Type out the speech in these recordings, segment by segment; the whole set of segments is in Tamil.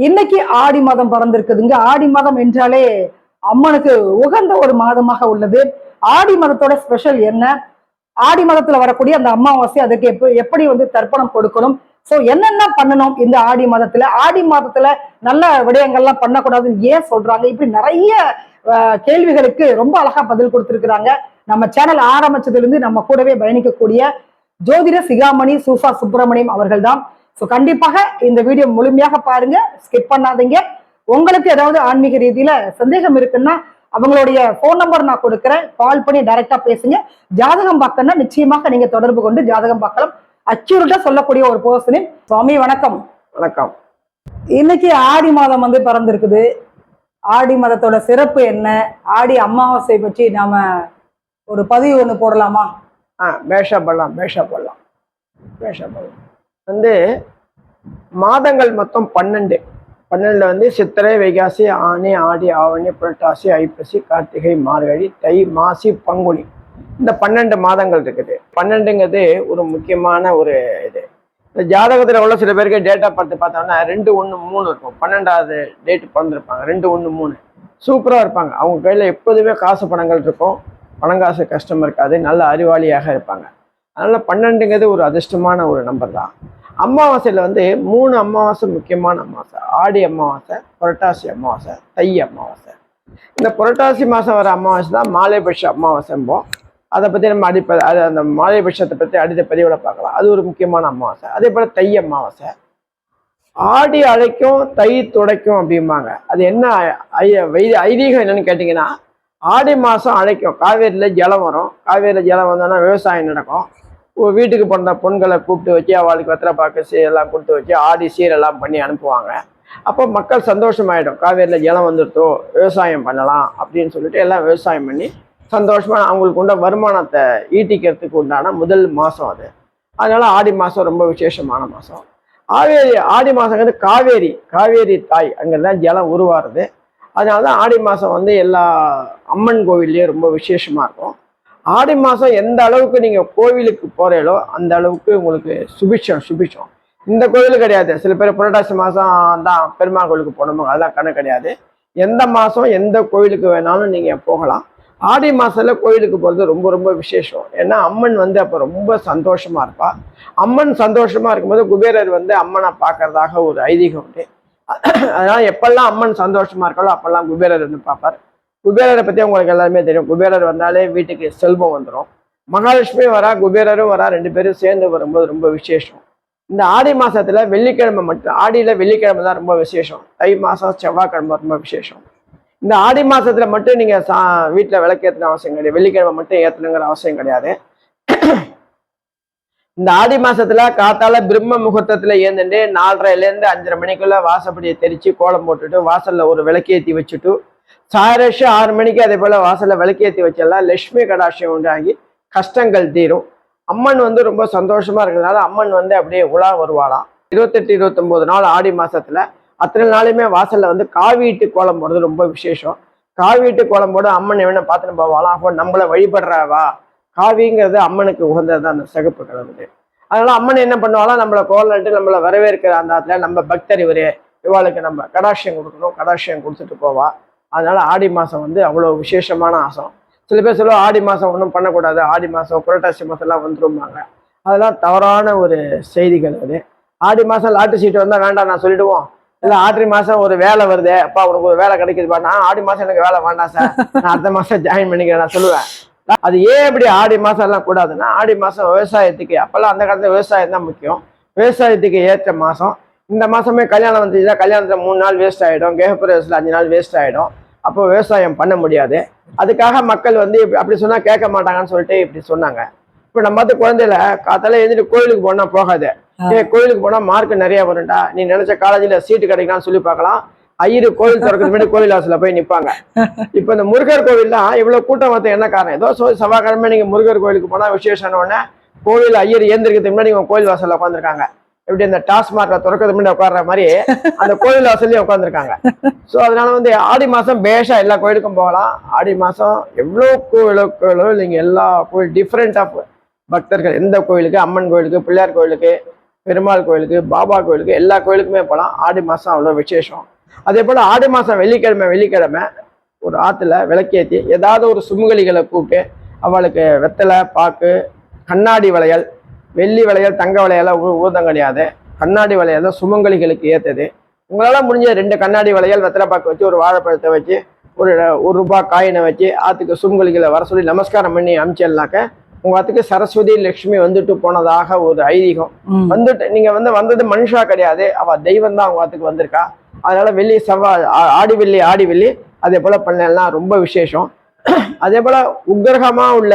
இன்னைக்கு ஆடி மாதம் பிறந்திருக்குதுங்க. ஆடி மாதம் என்றாலே அம்மனுக்கு உகந்த ஒரு மாதமாக உள்ளது. ஆடி மாதத்தோட ஸ்பெஷல் என்ன? ஆடி மாதத்துல வரக்கூடிய அந்த அமாவாசை அதுக்கு எப்ப எப்படி வந்து தர்ப்பணம் கொடுக்கணும்? சோ என்னென்ன பண்ணணும் இந்த ஆடி மாதத்துல? ஆடி மாதத்துல நல்ல விடயங்கள்லாம் பண்ணக்கூடாதுன்னு ஏன் சொல்றாங்க? இப்படி நிறைய அஹ், கேள்விகளுக்கு ரொம்ப அழகா பதில் கொடுத்திருக்கிறாங்க. நம்ம சேனல் ஆரம்பிச்சதுல இருந்து நம்ம கூடவே பயணிக்கக்கூடிய ஜோதிட சிகாமணி சூசா சுப்பிரமணியம் அவர்கள் தான் ஸோ கண்டிப்பாக இந்த வீடியோ முழுமையாக பாருங்க. ஸ்கிப் பண்ணாதீங்க. உங்களுக்கு ஏதாவது ஆன்மீக ரீதியில சந்தேகம் இருக்குன்னா அவங்களுடைய ஃபோன் நம்பர் நான் கொடுக்குறேன். கால் பண்ணி டைரக்டா பேசுங்க. ஜாதகம் பார்க்கணும்னா நிச்சயமாக நீங்க தொடர்பு கொண்டு ஜாதகம் பார்க்கலாம். அக்யூரட்டா சொல்லக்கூடிய ஒரு பர்சனின் சுவாமி வணக்கம். வணக்கம். இன்னைக்கு ஆடி மாதம் வந்து பிறந்திருக்குது. ஆடி மாதத்தோட சிறப்பு என்ன? ஆடி அமாவாசை பற்றி நாம ஒரு பதிவு ஒன்று போடலாமா? ஆ பேஷா பண்ணலாம் பேஷா பண்ணலாம் பேஷா பண்ணலாம் வந்து மாதங்கள் மொத்தம் பன்னெண்டு. பன்னெண்டுல வந்து சித்திரை வைகாசி ஆனி ஆடி ஆவணி புரட்டாசி ஐப்பசி கார்த்திகை மார்கழி தை மாசி பங்குனி. இந்த பன்னெண்டு மாதங்கள் இருக்குது. பன்னெண்டுங்கிறது ஒரு முக்கியமான ஒரு இது. இந்த ஜாதகத்தில் உள்ள சில பேருக்கு டேட்டா பார்த்து பார்த்தோம்னா ரெண்டு ஒன்று மூணு இருக்கும். பன்னெண்டாவது டேட் பிறந்திருப்பாங்க. ரெண்டு ஒன்று மூணு. சூப்பராக இருப்பாங்க. அவங்க கையில் எப்போதுமே காசு பணங்கள் இருக்கும். பணங்காசு கஷ்டம் இருக்காது. நல்ல அறிவாளியாக இருப்பாங்க. அதனால் பன்னெண்டுங்கிறது ஒரு அதிர்ஷ்டமான ஒரு நம்பர் தான். அமாவாசையில் வந்து மூணு அமாவாசை முக்கியமான அமாவாசை ஆடி அமாவாசை புரட்டாசி அமாவாசை தை அமாவாசை. இந்த புரட்டாசி மாதம் வர அமாவாசை தான் மாலைபட்ச அமாவாசைம்போம் அதை பற்றி நம்ம அடிப்ப அது அந்த மாலைபட்சத்தை பற்றி அடித்த பதிவில் பார்க்கலாம். அது ஒரு முக்கியமான அமாவாசை. அதே போல் தை அமாவாசை. ஆடி அழைக்கும் தை துடைக்கும் அப்படிம்பாங்க. அது என்ன ஐ- வைதி ஐதீகம் என்னன்னு கேட்டிங்கன்னா ஆடி மாதம் அழைக்கும். காவேரியில் ஜலம் வரும். காவேரியில் ஜலம் வந்தோன்னா விவசாயம் நடக்கும். வீட்டுக்கு பிறந்த பொண்களை கூப்பிட்டு வச்சு அவளுக்கு வெத்தலை பாக்கு சீரெல்லாம் கொடுத்து வச்சு ஆடி சீரெல்லாம் பண்ணி அனுப்புவாங்க. அப்போ மக்கள் சந்தோஷமாயிடும். காவேரியில் ஜலம் வந்துருத்தோ விவசாயம் பண்ணலாம் அப்படின்னு சொல்லிட்டு எல்லாம் விவசாயம் பண்ணி சந்தோஷமாக அவங்களுக்கு உண்ட வருமானத்தை ஈட்டிக்கிறதுக்கு உண்டான முதல் மாதம் அது. அதனால் ஆடி மாதம் ரொம்ப விசேஷமான மாதம் ஆவேரி ஆடி மாதங்கிறது காவேரி காவேரி தாய் அங்கெல்லாம் ஜலம் உருவாருது அதனால தான் ஆடி மாதம் வந்து எல்லா அம்மன் கோவில்லையும் ரொம்ப விசேஷமாக இருக்கும். ஆடி மாதம் எந்த அளவுக்கு நீங்கள் கோவிலுக்கு போகிறீங்களோ அந்த அளவுக்கு உங்களுக்கு சுபிஷம் சுபிஷம். இந்த கோவில் கிடையாது. சில பேர் புரட்டாசி மாதம் தான் பெருமாள் கோவிலுக்கு போனோமோ அதெல்லாம் கணக்கு கிடையாது. எந்த மாதம் எந்த கோவிலுக்கு வேணாலும் நீங்கள் போகலாம். ஆடி மாதத்தில் கோயிலுக்கு போகிறது ரொம்ப ரொம்ப விசேஷம். ஏன்னா அம்மன் வந்து அப்போ ரொம்ப சந்தோஷமாக இருப்பாள் அம்மன் சந்தோஷமாக இருக்கும்போது குபேரர் வந்து அம்மனை பார்க்கறதாக ஒரு ஐதீகம் உண்டு. அதனால் எப்பெல்லாம் அம்மன் சந்தோஷமாக இருக்காளோ அப்போல்லாம் குபேரர் வந்து பார்ப்பார். குபேரரை பற்றி உங்களுக்கு எல்லாருமே தெரியும். குபேரர் வந்தாலே வீட்டுக்கு செல்வம் வந்துடும் மகாலட்சுமி வரா குபேரரும் வரா ரெண்டு பேரும் சேர்ந்து வரும்போது ரொம்ப விசேஷம். இந்த ஆடி மாசத்துல வெள்ளிக்கிழமை மட்டும் ஆடியில வெள்ளிக்கிழமை தான் ரொம்ப விசேஷம். தை மாதம் செவ்வாய்க்கிழமை ரொம்ப விசேஷம். இந்த ஆடி மாதத்தில் மட்டும் நீங்க சா வீட்டில் விளக்கு ஏற்றணும் அவசியம் கிடையாது. வெள்ளிக்கிழமை மட்டும் ஏற்றணுங்கிற அவசியம் கிடையாது. இந்த ஆடி மாசத்துல காத்தால பிரம்ம முகூர்த்தத்துல ஏந்துட்டு நாலரைல இருந்து அஞ்சரை மணிக்குள்ள வாசப்படியை தெரிச்சு கோலம் போட்டுட்டு வாசல்ல ஒரு விளக்கேத்தி வச்சுட்டு சாரஷ ஆறு மணிக்கு அதே போல் வாசல்ல விளக்கேற்றி வச்செல்லாம் லட்சுமி கடாட்சியம் உண்டாகி கஷ்டங்கள் தீரும். அம்மன் வந்து ரொம்ப சந்தோஷமாக இருக்கிறதுனால அம்மன் வந்து அப்படியே உலா வருவாளாம். இருபத்தெட்டு இருபத்தொம்போது நாள் ஆடி மாதத்தில் அத்தனை நாளுமே வாசலில் வந்து காவீட்டு கோலம் போடுறது ரொம்ப விசேஷம். காவீட்டு கோலம் போட அம்மன் எவனை பார்த்துட்டு போவாளாம். அப்போ நம்மளை வழிபடுறாவா? காவிங்கிறது அம்மனுக்கு உகந்தது தான் அந்த சிகப்பு கலந்து அதனால அம்மன் என்ன பண்ணுவாலாம் நம்மளை கோலன்ட்டு நம்மளை வரவேற்கிற அந்த இடத்துல நம்ம பக்தர் இவரே இவாளுக்கு நம்ம கடாட்சியம் கொடுக்கணும் கடாட்சியம் கொடுத்துட்டு போவா. அதனால ஆடி மாதம் வந்து அவ்வளோ விசேஷமான ஆசம் சில பேர் சொல்லுவோம் ஆடி மாதம் ஒன்றும் பண்ணக்கூடாது ஆடி மாதம் புரட்டாசி மாதம்லாம் எல்லாம் வந்துரும்பாங்க. அதெல்லாம் தவறான ஒரு செய்திகள் அது. ஆடி மாதம் லாட்டு சீட்டு வந்தால் வேண்டாம் நான் சொல்லிடுவோம். இல்லை ஆடி மாதம் ஒரு வேலை வருது அப்பா உனக்கு ஒரு வேலை கிடைக்குதுப்பா. நான் ஆடி மாதம் எனக்கு வேலை வேண்டாம் சார். நான் அடுத்த மாதம் ஜாயின் பண்ணிக்கிறேன் நான் சொல்லுவேன். அது ஏன் இப்படி ஆடி மாதம்லாம் எல்லாம் கூடாதுன்னா ஆடி மாதம் விவசாயத்துக்கு அப்போல்லாம் அந்த காலத்தில் விவசாயம் தான் முக்கியம். விவசாயத்துக்கு ஏற்ற மாதம் இந்த மாதமே கல்யாணம் வந்துச்சுன்னா கல்யாணத்தில் மூணு நாள் வேஸ்ட் ஆயிடும் கேகப்பிரவேசத்தில் அஞ்சு நாள் வேஸ்ட் ஆயிடும். அப்போ விவசாயம் பண்ண முடியாது. அதுக்காக மக்கள் வந்து இப்படி- அப்படி சொன்னால் கேட்க மாட்டாங்கன்னு சொல்லிட்டு இப்படி சொன்னாங்க. இப்போ நம்ம வந்து குழந்தையில காத்தால எழுந்துட்டு கோயிலுக்கு போனால் போகாது. ஏ கோயிலுக்கு போனால் மார்க் நிறைய வரும்டா. நீ நினைச்ச காலேஜில் சீட்டு கிடைக்கலாம்னு சொல்லி பார்க்கலாம். ஐயரு கோயில் திறக்கிறது முன்னாடி கோயில் வாசலில் போய் நிற்பாங்க இப்போ இந்த முருகர் கோவில்லாம் இவ்வளோ கூட்டம் வந்து என்ன காரணம்? ஏதோ சோ செவ்வாய்க்கிழமை நீங்கள் முருகர் கோயிலுக்கு போனால் விசேஷம் உடனே கோவில் ஐயர் ஏந்திரிக்கிறதுக்கு முன்னாடி உங்கள் கோயில் வாசலில் உட்காந்துருக்காங்க எப்படி இந்த டாஸ்மார்க்ல திறக்கிறது முன்னாடி உட்கார்ற மாதிரி அந்த கோயில் வாசல்லயும் உட்காந்துருக்காங்க ஸோ அதனால வந்து ஆடி மாசம் பேஷா எல்லா கோயிலுக்கும் போகலாம். ஆடி மாசம் எவ்வளோ கோயிலுக்கு நீங்க எல்லா கோயில் டிஃப்ரெண்ட் ஆஃப் பக்தர்கள். எந்த கோயிலுக்கு? அம்மன் கோயிலுக்கு பிள்ளையார் கோயிலுக்கு பெருமாள் கோயிலுக்கு பாபா கோயிலுக்கு எல்லா கோயிலுக்குமே போகலாம். ஆடி மாதம் அவ்வளோ விசேஷம். அதே போல் ஆடி மாதம் வெள்ளிக்கிழமை வெள்ளிக்கிழமை ஒரு ஆற்றுல விளக்கேற்றி ஏதாவது ஒரு சுமுகலிகளை கூப்பிட்டு அவளுக்கு வெத்தலை பாக்கு கண்ணாடி வளையல் வெள்ளி வளையல் தங்க வளையலாம் ஊதம் கிடையாது கண்ணாடி வளையல் தான் சுமங்கலிகளுக்கு ஏற்றது உங்களால் முடிஞ்ச ரெண்டு கண்ணாடி வளையல் வெத்தலை பாக்கு வச்சு ஒரு வாழைப்பழத்தை வச்சு ஒரு ஒரு ரூபாய் காயினை வச்சு ஆற்றுக்கு சுமங்கலிகளை வர சொல்லி நமஸ்காரம் பண்ணி அனுப்பிச்சிடலாக்க உங்கள் ஆற்றுக்கு சரஸ்வதி லட்சுமி வந்துட்டு போனதாக ஒரு ஐதீகம். வந்துட்டு நீங்க வந்து வந்தது மனுஷா கிடையாது. அவ தெய்வம் தான் அவங்க ஆத்துக்கு வந்திருக்கா. அதனால வெள்ளி செவ்வாய் ஆடி வெள்ளி ஆடி வெள்ளி அதே போல பண்ணலாம். ரொம்ப விசேஷம். அதே போல உக்கிரகமா உள்ள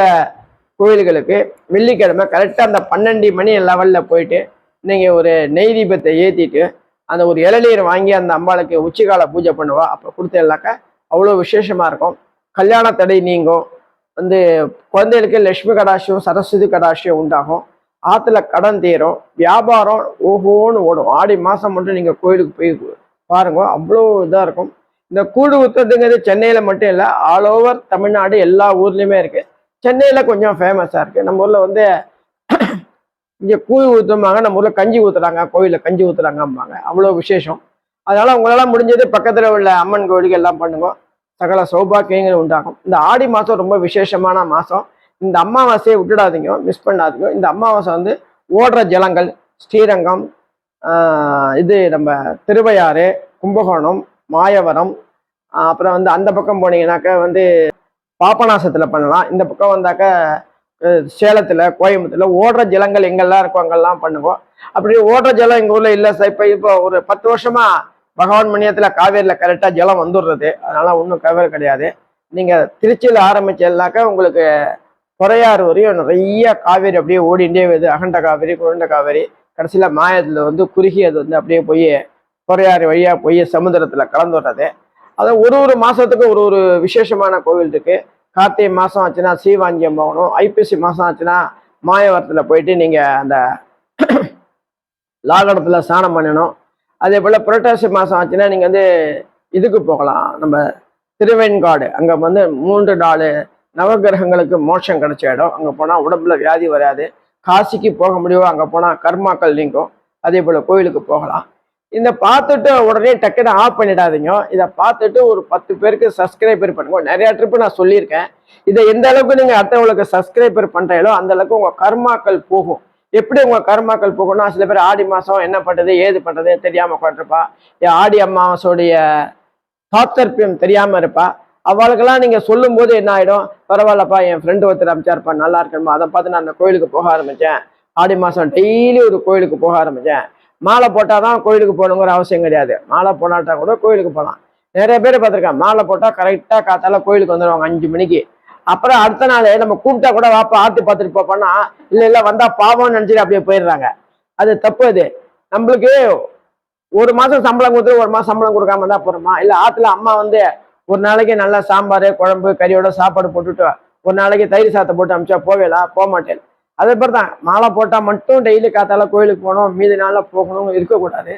கோயில்களுக்கு வெள்ளிக்கிழமை கரெக்டாக அந்த பன்னெண்டு மணி லெவலில் போயிட்டு நீங்கள் ஒரு நெய் தீபத்தை ஏற்றிட்டு அந்த ஒரு இளநீர் வாங்கி அந்த அம்பாளுக்கு உச்சிக்கால பூஜை பண்ணுவோம் அப்போ கொடுத்தேன்னாக்கா அவ்வளோ விசேஷமாக இருக்கும். கல்யாண தடை நீங்கும். வந்து குழந்தைகளுக்கு லட்சுமி கடாட்சியம் சரஸ்வதி கடாட்சியம் உண்டாகும். ஆற்றுல கடன் தீரும். வியாபாரம் ஓஹோன்னு ஓடும். ஆடி மாதம் மட்டும் நீங்கள் கோயிலுக்கு போய் பாருங்க. அவ்வளோ இதாக இருக்கும். இந்த கூடு ஊத்துறதுங்கிறது சென்னையில் மட்டும் இல்லை ஆல் ஓவர் தமிழ்நாடு எல்லா ஊர்லேயுமே இருக்குது சென்னையில் கொஞ்சம் ஃபேமஸாக இருக்குது நம்ம ஊரில் வந்து இங்கே கூழ் ஊற்றுமாங்க நம்ம ஊரில் கஞ்சி ஊற்றுறாங்க கோயிலில் கஞ்சி ஊற்றுறாங்கம்பாங்க அவ்வளோ விசேஷம். அதனால் உங்களால் முடிஞ்சது பக்கத்தில் உள்ள அம்மன் கோயிலுக்கு எல்லாம் பண்ணுங்க. சகல சௌபாக்கியங்கள் உண்டாகும். இந்த ஆடி மாதம் ரொம்ப விசேஷமான மாதம் இந்த அமாவாசையை விட்டுடாதீங்க மிஸ் பண்ணாதீங்க. இந்த அமாவாசை வந்து ஓடுற ஜலங்கள் ஸ்ரீரங்கம் இது நம்ம திருவையாறு கும்பகோணம் மாயவரம் அப்புறம் வந்து அந்த பக்கம் போனீங்கன்னாக்கா வந்து பாபநாசத்துல பண்ணலாம். இந்த பக்கம் வந்தாக்க சேலத்தில் சேலத்துல கோயம்புத்தூர்ல ஓடுற ஜலங்கள் எங்கெல்லாம் இருக்கோ அங்கெல்லாம் பண்ணுவோம். அப்படி ஓடுற ஜலம் எங்க ஊர்ல இல்லை சார். இப்போ இப்போ ஒரு பத்து வருஷமா பகவான் மணியத்துல காவேரியில கரெக்டா ஜலம் வந்துடுறது. அதனால ஒன்றும் கவலை கிடையாது. நீங்க திருச்சியில ஆரம்பிச்சதுனாக்க உங்களுக்கு குறையாறு வரையும் நிறைய காவேரி அப்படியே ஓடிண்டே வருது. அகண்ட காவேரி குழண்ட காவேரி. கடைசியில மாயத்துல வந்து குறுகி அது வந்து அப்படியே போய் குறையாறு வழியா போய் சமுத்திரத்துல கலந்து வர்றது. அதான் ஒரு ஒரு மாசத்துக்கு ஒரு ஒரு விசேஷமான கோவில் இருக்கு. கார்த்திகை மாசம் ஆச்சுன்னா சீவாஞ்சியம் போகணும். ஐப்பசி மாசம் ஆச்சுன்னா மாயவரத்துல போயிட்டு நீங்க அந்த லாகடத்துல ஸ்நானம் பண்ணணும். அதே போல புரட்டாசி மாசம் ஆச்சுன்னா நீங்க வந்து இதுக்கு போகலாம். நம்ம திருவெண்காடு. அங்க வந்து மூன்று நாலு நவகிரகங்களுக்கு மோட்சம் கிடைச்ச இடம். அங்க போனா உடம்புல வியாதி வராது. காசிக்கு போக முடியும் அங்க போனா கர்மாக்கள் நீங்கும். அதே போல கோயிலுக்கு போகலாம். இந்த பார்த்துட்டு உடனே டக்குன்னு ஆஃப் பண்ணிடாதீங்க. இதை பார்த்துட்டு ஒரு பத்து பேருக்கு சப்ஸ்கிரைபர் பண்ணுங்க. நிறைய ட்ரிப்பு நான் சொல்லியிருக்கேன். இதை எந்த அளவுக்கு நீங்கள் அடுத்தவங்களுக்கு சப்ஸ்கிரைபர் பண்ணுறீங்களோ அந்த அளவுக்கு உங்கள் கர்மாக்கள் போகும். எப்படி உங்கள் கர்மாக்கள் போகும்னா சில பேர் ஆடி மாதம் என்ன பண்ணுறது ஏது பண்ணுறது தெரியாமல் உட்காந்துருப்பா ஆடி அமாவாசோடைய சாத்தர்பியம் தெரியாமல் இருப்பா. அவளுக்கெல்லாம் நீங்கள் சொல்லும்போது என்ன ஆயிடும்? பரவாயில்லப்பா என் ஃப்ரெண்டு ஒருத்தர் அமைச்சாருப்பா நல்லா இருக்கணுமா அதை பார்த்து நான் அந்த கோயிலுக்கு போக ஆரம்பித்தேன் ஆடி மாதம் டெய்லி ஒரு கோயிலுக்கு போக ஆரம்பித்தேன் மாலை போட்டால் தான் கோயிலுக்கு போகணுங்கிற அவசியம் கிடையாது. மாலை போனாட்டா கூட கோயிலுக்கு போகலாம். நிறைய பேர் பார்த்துருக்கேன் மாலை போட்டால் கரெக்டாக காத்தால கோயிலுக்கு வந்துடுவாங்க அஞ்சு மணிக்கு. அப்புறம் அடுத்த நாள் நம்ம கூப்பிட்டா கூட வாப்பா ஆத்து பார்த்துட்டு போப்போம்னா இல்லை இல்லை வந்தால் பாவம்னு நினச்சிட்டு அப்படியே போயிடுறாங்க. அது தப்பு அது. நம்மளுக்கு ஒரு மாதம் சம்பளம் கொடுத்து ஒரு மாதம் சம்பளம் கொடுக்காம இருந்தால் போகிறோமா இல்லை ஆற்றுல அம்மா வந்து ஒரு நாளைக்கு நல்லா சாம்பார் குழம்பு கறியோட சாப்பாடு போட்டுட்டு ஒரு நாளைக்கு தயிர் சாத்தை போட்டு அமிச்சா போவேலா போக மாட்டேன். அதே மாதிரி தான் மாலை போட்டால் மட்டும் டெய்லி காத்தால கோயிலுக்கு போகணும் மீதி நாளில் போகணும் இருக்கக்கூடாது.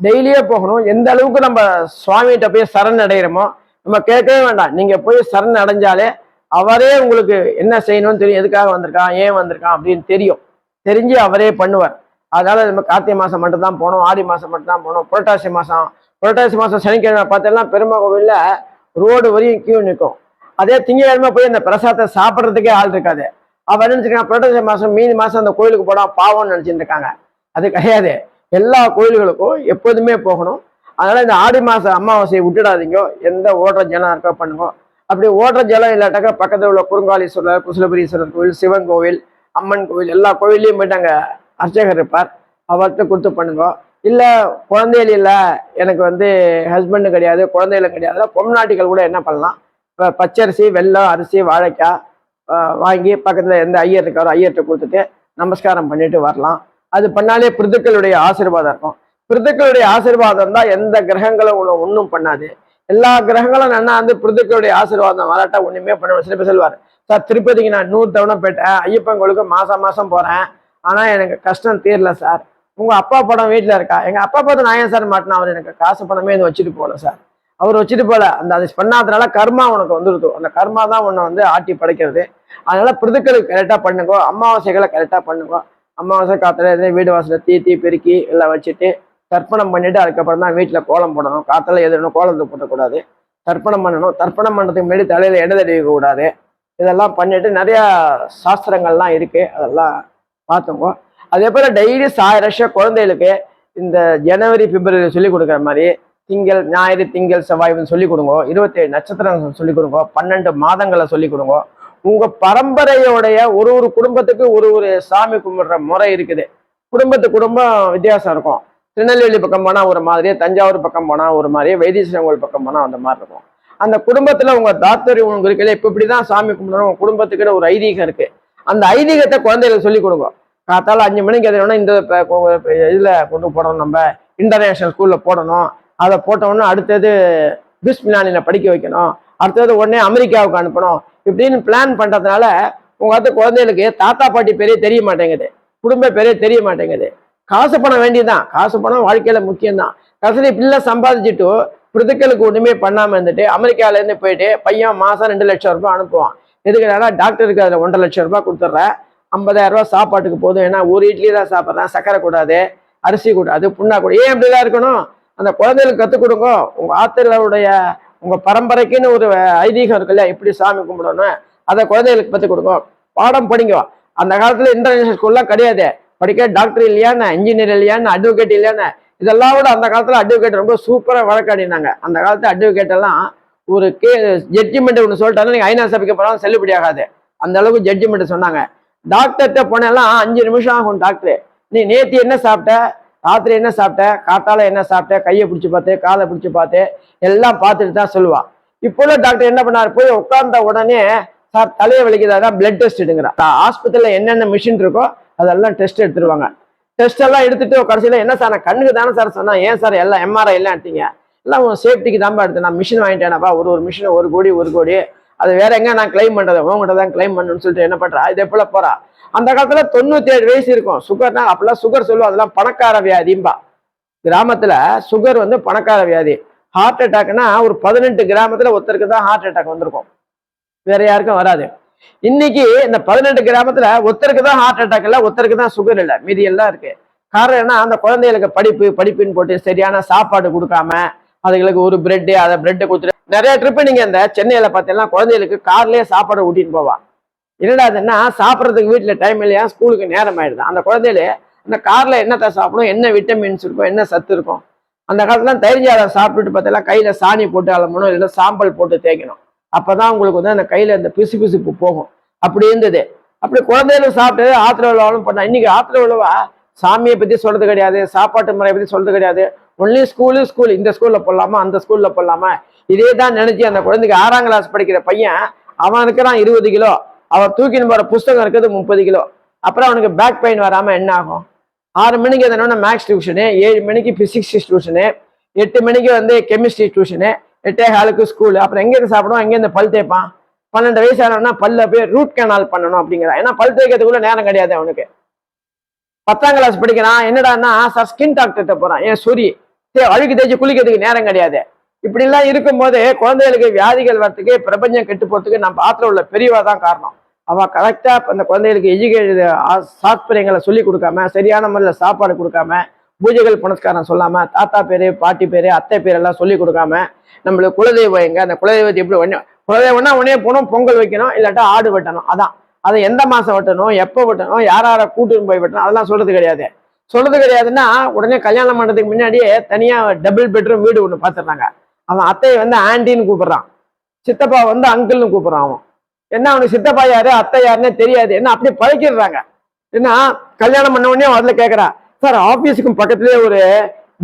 டெய்லியே போகணும். எந்த அளவுக்கு நம்ம சுவாமிகிட்ட போய் சரண் அடைகிறோமோ நம்ம கேட்கவே வேண்டாம். நீங்கள் போய் சரண் அடைஞ்சாலே அவரே உங்களுக்கு என்ன செய்யணும்னு தெரியும். எதுக்காக வந்திருக்கான் ஏன் வந்திருக்கான் அப்படின்னு தெரியும். தெரிஞ்சு அவரே பண்ணுவார். அதனால நம்ம கார்த்திகை மாதம் மட்டும் தான் போகணும் ஆடி மாதம் மட்டும் தான் போகணும் புரட்டாசி மாதம் புரட்டாசி மாதம் சனிக்கிழமை பார்த்தோம்னா பெருமா கோவிலில் ரோடு வரையும் கியூ நிற்கும். அதே திங்கக்கிழமை போய் அந்த பிரசாதத்தை சாப்பிட்றதுக்கே ஆள் இருக்காது. அவன் நினைச்சிருக்கான் புரட்டாசி மாதம் மீதி மாதம் அந்த கோயிலுக்கு போனால் பாவம்னு நினச்சிட்டு இருக்காங்க. அது கிடையாது. எல்லா கோயில்களுக்கும் எப்போதுமே போகணும். அதனால் இந்த ஆடி மாதம் அமாவாசையை விட்டுடாதீங்க. எந்த ஓடுற ஜலம் இருக்கோ பண்ணுங்க. அப்படி ஓடுற ஜலம் இல்லாட்டாக்கா பக்கத்தில் உள்ள குறுங்காலீஸ்வரர் குசலபுரீஸ்வரர் கோவில் சிவன் கோவில் அம்மன் கோவில் எல்லா கோவில்லையும் போயிட்டு அங்கே அர்ச்சகர் இருப்பார். அவர்கிட்ட கொடுத்து பண்ணுங்க. இல்லை குழந்தைகள் இல்லை எனக்கு வந்து ஹஸ்பண்டு கிடையாது குழந்தைகளும் கிடையாது. பொம்நாட்டிகள் கூட என்ன பண்ணலாம்? இப்போ பச்சரிசி வெள்ளம் அரிசி வாழைக்காய் வாங்கி பக்கத்தில் எந்த ஐயர் இருக்காரோ ஐயர்கிட்ட கொடுத்துட்டு நமஸ்காரம் பண்ணிட்டு வரலாம். அது பண்ணாலே பிருத்துக்களுடைய ஆசீர்வாதம் இருக்கும். பிருத்துக்களுடைய ஆசீர்வாதம் தான் எந்த கிரகங்களும் உங்களை ஒன்றும் பண்ணாது. எல்லா கிரகங்களும் நல்லா வந்து பிருத்துக்களுடைய ஆசீர்வாதம் வராட்டா ஒன்றுமே பண்ண சில பேர் சொல்லுவார் சார் திருப்பதிக்கு நான் நூறு தவணை போயிட்டேன். ஐயப்பன் கோளுக்கு மாதம் மாதம் போகிறேன் ஆனால் எனக்கு கஷ்டம் தீரல சார். உங்கள் அப்பா படம் வீட்டில் இருக்கா? எங்கள் அப்பா பார்த்து நான் ஏன் சார் மாட்டினா அவர் எனக்கு காசு பணமே இது வச்சுட்டு போகல சார். அவர் வச்சுட்டு போகல. அந்த அது பண்ணாதனால கர்மா உனக்கு வந்துருது. அந்த கர்மா தான் உன்னை வந்து ஆட்டி படைக்கிறது. அதனால பிருதுக்களுக்கு கரெக்டாக பண்ணுங்க. அமாவாசைகளை கரெக்டாக பண்ணுங்க. அமாவாசை காத்துல எதுவும் வீடு வாசலில் தீ தீ பெருக்கி எல்லாம் வச்சுட்டு தர்ப்பணம் பண்ணிட்டு அதுக்கப்புறம் தான் வீட்டில் கோலம் போடணும். காத்தால எதுனா கோலத்தை போட்டக்கூடாது. தர்ப்பணம் பண்ணணும். தர்ப்பணம் பண்ணுறதுக்கு முன்னாடி தலையில் எண்ணெய் தடவிக்க கூடாது இதெல்லாம் பண்ணிட்டு நிறையா சாஸ்திரங்கள்லாம் இருக்குது அதெல்லாம் பார்த்துங்கோ அதே போல் டெய்லி சாயிரஷ குழந்தைகளுக்கு இந்த ஜனவரி பிப்ரவரி சொல்லிக் கொடுக்குற மாதிரி திங்கள் ஞாயிறு திங்கள் செவ்வாய்னு சொல்லி கொடுங்க. இருபத்தேழு நட்சத்திரம் சொல்லிக் கொடுங்க. பன்னெண்டு மாதங்களை சொல்லிக் கொடுங்க. உங்க பரம்பரையோடைய ஒரு ஒரு குடும்பத்துக்கு ஒரு ஒரு சாமி கும்பிடுற முறை இருக்குது. குடும்பத்து குடும்பம் வித்தியாசம் இருக்கும். திருநெல்வேலி பக்கம் போனால் ஒரு மாதிரியே தஞ்சாவூர் பக்கம் போனால் ஒரு மாதிரியே வைத்தீஸ்வரங்கோல் பக்கம் போனால் அந்த மாதிரி இருக்கும். அந்த குடும்பத்தில் உங்கள் தாத்தரி உங்க இப்போ இப்படி தான் சாமி கும்பிடணும். உங்கள் குடும்பத்துக்கிட்ட ஒரு ஐதீகம் இருக்குது அந்த ஐதீகத்தை குழந்தைகளுக்கு சொல்லி கொடுங்க. காத்தால அஞ்சு மணிக்கு எதுனா இந்த இதில் கொண்டு போடணும் நம்ம. இன்டர்நேஷனல் ஸ்கூலில் போடணும். அதை போட்டோன்னே அடுத்தது பிஸ்மிலானில படிக்க வைக்கணும். அடுத்தது உடனே அமெரிக்காவுக்கு அனுப்பணும். இப்படின்னு பிளான் பண்ணுறதுனால உங்கள் வந்து குழந்தைகளுக்கு தாத்தா பாட்டி பெரிய தெரிய மாட்டேங்குது. குடும்ப பெரிய தெரிய மாட்டேங்குது. காசு பணம் வேண்டியதுதான். காசு பணம் வாழ்க்கையில் முக்கியம்தான். கடைசியில் இப்படிலாம் சம்பாதிச்சுட்டு பிரிதுக்களுக்கு ஒன்றுமே பண்ணாமல் இருந்துட்டு அமெரிக்காவிலேருந்து போயிட்டு பையன் மாதம் ரெண்டு லட்சம் ரூபாய் அனுப்புவான். எதுக்குன்னா டாக்டருக்கு அதில் ஒன்றரை லட்சம் ரூபாய் கொடுத்துட்றேன் ஐம்பதாயிரம் சாப்பாட்டுக்கு போதும். ஏன்னா ஒரு இட்லி தான் சாப்பிட்றேன். சக்கரை கூடாது அரிசி கூடாது புண்ணா கூட ஏன் இப்படிலாம் இருக்கணும்? அந்த குழந்தைகளுக்கு கற்றுக் கொடுங்க. உங்கள் ஆத்திரவுடைய உங்க பரம்பரைக்குன்னு ஒரு ஐதீகம் இருக்குல்ல எப்படி சாமி கும்பிடணும் அதை குழந்தைகளுக்கு கற்றுக் கொடுக்கும் பாடம் படிங்க. அந்த காலத்துல இன்டர்நேஷனல் ஸ்கூல்லாம் கிடையாது. படிக்க டாக்டர் இல்லையான்னு இன்ஜினியர் இல்லையான்னு அட்வொகேட் இல்லையான்னு இதெல்லாம் விட அந்த காலத்துல அட்வொகேட் ரொம்ப சூப்பரா வழக்காடினாங்க. அந்த காலத்து அட்வொகேட் எல்லாம் ஒரு கே ஜட்ஜ்மெண்ட் ஒன்று சொல்லிட்டாலும் நீங்கள் ஐநா சபைக்கு போனாலும் செல்லுபடி ஆகாது. அந்த அளவுக்கு ஜட்ஜ்மெண்ட் சொன்னாங்க. டாக்டர்கிட்ட போனெல்லாம் அஞ்சு நிமிஷம் ஆகும் டாக்டர் நீ நேற்று என்ன சாப்பிட்ட? ராத்திரி என்ன சாப்பிட்டேன் காத்தால என்ன சாப்பிட்ட? கையை பிடிச்சி பார்த்து காலை பிடிச்சி பார்த்து எல்லாம் பார்த்துட்டு தான் சொல்லுவான் இப்போ உள்ள டாக்டர் என்ன பண்ணார்? போய் உட்கார்ந்த உடனே சார் தலையை வலிக்குதா? பிளட் டெஸ்ட் எடுங்கிறான் ஹாஸ்பிட்டலில் என்னென்ன மிஷின் இருக்கோ அதெல்லாம் டெஸ்ட் எடுத்துருவாங்க. டெஸ்ட் எல்லாம் எடுத்துட்டு கடைசியில் என்ன சார் நான் கண்ணுக்கு தானே சார் சொன்னேன். ஏன் சார் எல்லாம் எம்ஆர்ஐ எல்லாம் எடுத்தீங்க? எல்லாம் உன் சேஃப்டிக்கு தான்ப்பா எடுத்தேன். நான் மிஷின் வாங்கிட்டேனாப்பா. ஒரு ஒரு மிஷின் ஒரு கோடி ஒரு கோடி. அது வேற எங்க நான் கிளைம் பண்றது? உங்ககிட்ட தான் கிளைம் பண்ணணும்னு சொல்லிட்டு என்ன பண்றா? இதே போல போறா? அந்த காலத்துல தொண்ணூத்தி ஏழு வயசு இருக்கும். சுகர்னா அப்பெல்லாம் சுகர் சொல்லுவோம். அதெல்லாம் பணக்கார வியாதிம்பா. கிராமத்துல சுகர் வந்து பணக்கார வியாதி. ஹார்ட் அட்டாக்னா ஒரு பதினெட்டு கிராமத்துல ஒருத்தருக்கு தான் ஹார்ட் அட்டாக் வந்திருக்கும். வேற யாருக்கும் வராது. இன்னைக்கு இந்த பதினெட்டு கிராமத்துல ஒருத்தருக்கு தான் ஹார்ட் அட்டாக் இல்லை ஒருத்தருக்கு தான் சுகர் இல்லை. மீதி எல்லாம் இருக்கு. காரணம் என்ன? அந்த குழந்தைகளுக்கு படிப்பு படிப்புன்னு போட்டு சரியான சாப்பாடு கொடுக்காம அதுகளுக்கு ஒரு பிரெட்டு அதை பிரெட்டை கொடுத்துட்டு நிறைய ட்ரிப்பு நீங்கள் இந்த சென்னையில் பார்த்தீங்கன்னா குழந்தைகளுக்கு கார்லேயே சாப்பாடு ஊட்டின்னு போவா. என்னடா அதுன்னா சாப்பிட்றதுக்கு வீட்டில் டைம் இல்லையா? ஸ்கூலுக்கு நேரம் ஆயிடுது. அந்த குழந்தைகளே அந்த காரில் என்னத்தை சாப்பிடும் என்ன விட்டமின்ஸ் இருக்கும்? என்ன சத்து இருக்கும்? அந்த காலத்துல தைரியாத சாப்பிட்டுட்டு பார்த்தீங்கன்னா கையில் சாணி போட்டு அலம்பணும் இல்லைன்னா சாம்பல் போட்டு தேய்க்கணும். அப்போ தான் உங்களுக்கு வந்து அந்த கையில் அந்த பிசு பிசுப்பு போகும். அப்படி இருந்தது. அப்படி குழந்தைகளும் சாப்பிட்டு ஆத்திர விழாவும் பண்ணா. இன்னைக்கு ஆத்திர விழாவா சாமியை பற்றி சொல்றது கிடையாது சாப்பாட்டு முறையை பற்றி சொல்றது கிடையாது. ஒன்லி ஸ்கூலு ஸ்கூல் இந்த ஸ்கூல்ல போடலாமா? அந்த ஸ்கூல்ல போடலாமா? இதே தான் நினைச்சு அந்த குழந்தைக்கு ஆறாம் கிளாஸ் படிக்கிற பையன் அவன் இருக்கிறான் இருபது கிலோ. அவன் தூக்கின்னு போற புஸ்தகம் இருக்கிறது முப்பது கிலோ. அப்புறம் அவனுக்கு பேக் பெயின் வராம என்ன ஆகும்? ஆறு மணிக்கு எதனா மேக்ஸ் டியூஷனு ஏழு மணிக்கு பிசிக்ஸ் டியூஷனு எட்டு மணிக்கு வந்து கெமிஸ்ட்ரி டியூஷனு எட்டே காலுக்கு ஸ்கூலு அப்புறம் எங்கேருந்து சாப்பிடுவோம்? எங்கேருந்து பல் தேய்ப்பான். பன்னெண்டு வயசு ஆனவனா பல்ல போய் ரூட் கேனால் பண்ணணும் அப்படிங்கிறான். ஏன்னா பல் தேய்க்கிறதுக்குள்ள நேரம் கிடையாது அவனுக்கு. பத்தாம் கிளாஸ் படிக்கிறான். என்னடான்னா சார் ஸ்கின் டாக்டர்கிட்ட போறான். ஏன் சூரி சரி அழுக்கு தேய்ச்சி குளிக்கிறதுக்கு நேரம் கிடையாது. இப்படி எல்லாம் இருக்கும்போது குழந்தைகளுக்கு வியாதிகள் வரத்துக்கு பிரபஞ்சம் கெட்டு போறதுக்கு நம்ம ஆற்றுல உள்ள பெரியவா தான் காரணம். அவ கரெக்டா அந்த குழந்தைகளுக்கு எஜுகேட் சாஸ்திரங்களை சொல்லி கொடுக்காம சரியான முறையில் சாப்பாடு கொடுக்காம பூஜைகள் புனஸ்காரம் சொல்லாம தாத்தா பேரு பாட்டி பேரு அத்தை பேர் எல்லாம் சொல்லி கொடுக்காம நம்மளுக்கு குலதெய்வம் எங்க? அந்த குலதெய்வத்தை எப்படி ஒண்ணு குலதெய்வம்னா உடனே போகணும் பொங்கல் வைக்கணும் இல்லாட்டா ஆடு வெட்டணும். அதான். அதை எந்த மாதம் வெட்டணும் எப்போ வெட்டணும் யார் யாரை கூட்டுன்னு போய் வெட்டணும் அதெல்லாம் சொல்கிறது கிடையாது. சொல்கிறது கிடையாதுன்னா உடனே கல்யாணம் பண்ணுறதுக்கு முன்னாடியே தனியாக டபுள் பெட்ரூம் வீடு ஒன்று பார்த்துடுறாங்க அவன் அத்தையை வந்து ஆண்டின்னு கூப்பிட்றான். சித்தப்பா வந்து அங்கிள்னு கூப்பிட்றான் அவன். என்ன அவனுக்கு சித்தப்பா யாரு அத்தை யாருன்னே தெரியாது. என்ன அப்படியே பழக்கிடுறாங்க. என்ன கல்யாணம் பண்ண உடனே அதில் கேட்குறான் சார் ஆஃபீஸுக்கும் பக்கத்துலேயே ஒரு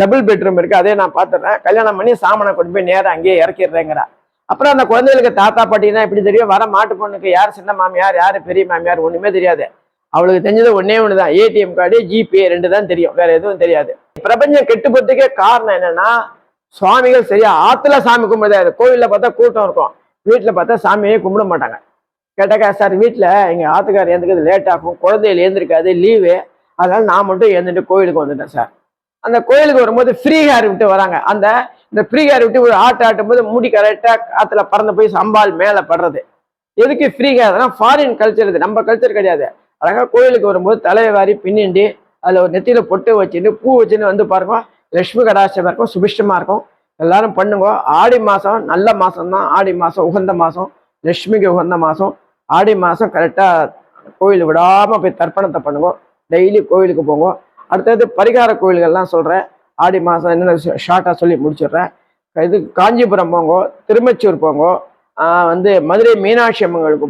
டபுள் பெட்ரூம் இருக்குது அதே நான் பார்த்துட்றேன் கல்யாணம் பண்ணி சாமனை கொண்டு போய் நேராக அங்கேயே இறக்கிடுறேங்கிறா. அப்புறம் அந்த குழந்தைகளுக்கு தாத்தா பாட்டினா எப்படி தெரியும். வர மாட்டு பொண்ணுக்கு யார் சின்ன மாமியார் யார் பெரிய மாமியார் ஒன்றுமே தெரியாது. அவளுக்கு தெரிஞ்சது ஒன்னே தான் ஏடிஎம் கார்டு ஜிபே ரெண்டு தான் தெரியும். வேற எதுவும் தெரியாது. பிரபஞ்சம் கெட்டு போறதுக்கே காரணம் என்னன்னா சுவாமிகள் சரியா ஆத்துல சாமி கும்பிடுறாரு கோவிலில் பார்த்தா கூட்டம் இருக்கும். வீட்டில் பார்த்தா சாமியே கும்பிட மாட்டாங்க. கேட்டாக்கா சார் வீட்டில் எங்கள் ஆத்துக்கார் ஏந்துக்கிறது லேட் ஆகும். குழந்தைகள் ஏந்திருக்காது லீவு அதனால நான் மட்டும் ஏந்துட்டு கோவிலுக்கு வந்துட்டேன் சார். அந்த கோயிலுக்கு வரும்போது ஃப்ரீ ஹேர் விட்டு வராங்க? அந்த இந்த ஃப்ரீ ஹேர் விட்டு ஒரு ஆட்டு ஆட்டும் போது முடி கரெக்டாக காற்றுல பறந்து போய் சம்பால் மேலே படுறது. எதுக்கு ஃப்ரீ ஹேர் ஃபாரின் கல்ச்சர் இது. நம்ம கல்ச்சர் கிடையாது. அழகாக கோயிலுக்கு வரும்போது தலையை வாரி பின்னிண்டு அதில் ஒரு நெத்தியில் பொட்டு வச்சுட்டு பூ வச்சுன்னு வந்து பாருங்க. லட்சுமி கடாட்சமாக இருக்கும் சுபிஷ்டமாக இருக்கும். எல்லாரும் பண்ணுங்க. ஆடி மாதம் நல்ல மாதம் தான் ஆடி மாதம் உகந்த மாதம் லட்சுமிக்கு உகந்த மாதம் ஆடி மாதம் கரெக்டாக கோயில் விடாமல் போய் தர்ப்பணத்தை பண்ணுங்க. டெய்லி கோயிலுக்கு போங்க. அடுத்தது பரிகார கோயில்கள்லாம் சொல்கிறேன் ஆடி மாதம் என்னென்ன ஷார்ட்டாக சொல்லி முடிச்சிடுறேன். இது காஞ்சிபுரம் போங்கோ திருமச்சூர் போங்கோ வந்து மதுரை மீனாட்சி அம்மன் கோயிலுக்கு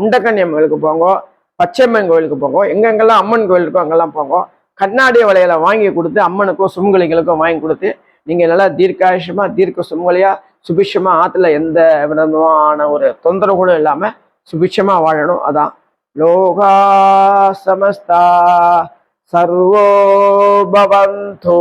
முண்டக்கண்ணி அம்மன் கோயிலுக்கு போங்க பச்சையம்மன் கோயிலுக்கு போங்கோ எங்கெங்கெல்லாம் அம்மன் கோயில் இருக்கோ அங்கெல்லாம் போங்க. கண்ணாடி வளையலை வாங்கி கொடுத்து அம்மனுக்கும் சுமங்கலிகளுக்கும் வாங்கி கொடுத்து நீங்கள் நல்லா தீர்க்காயுஷமாக தீர்க்க சுமங்கலியாக சுபிஷமா ஆற்றுல எந்த விதமான ஒரு தொந்தரவுகளும் இல்லாமல் சுபிட்சமாக வாழணும். அதான் லோகா சமஸ்தா. sarwo bhavantu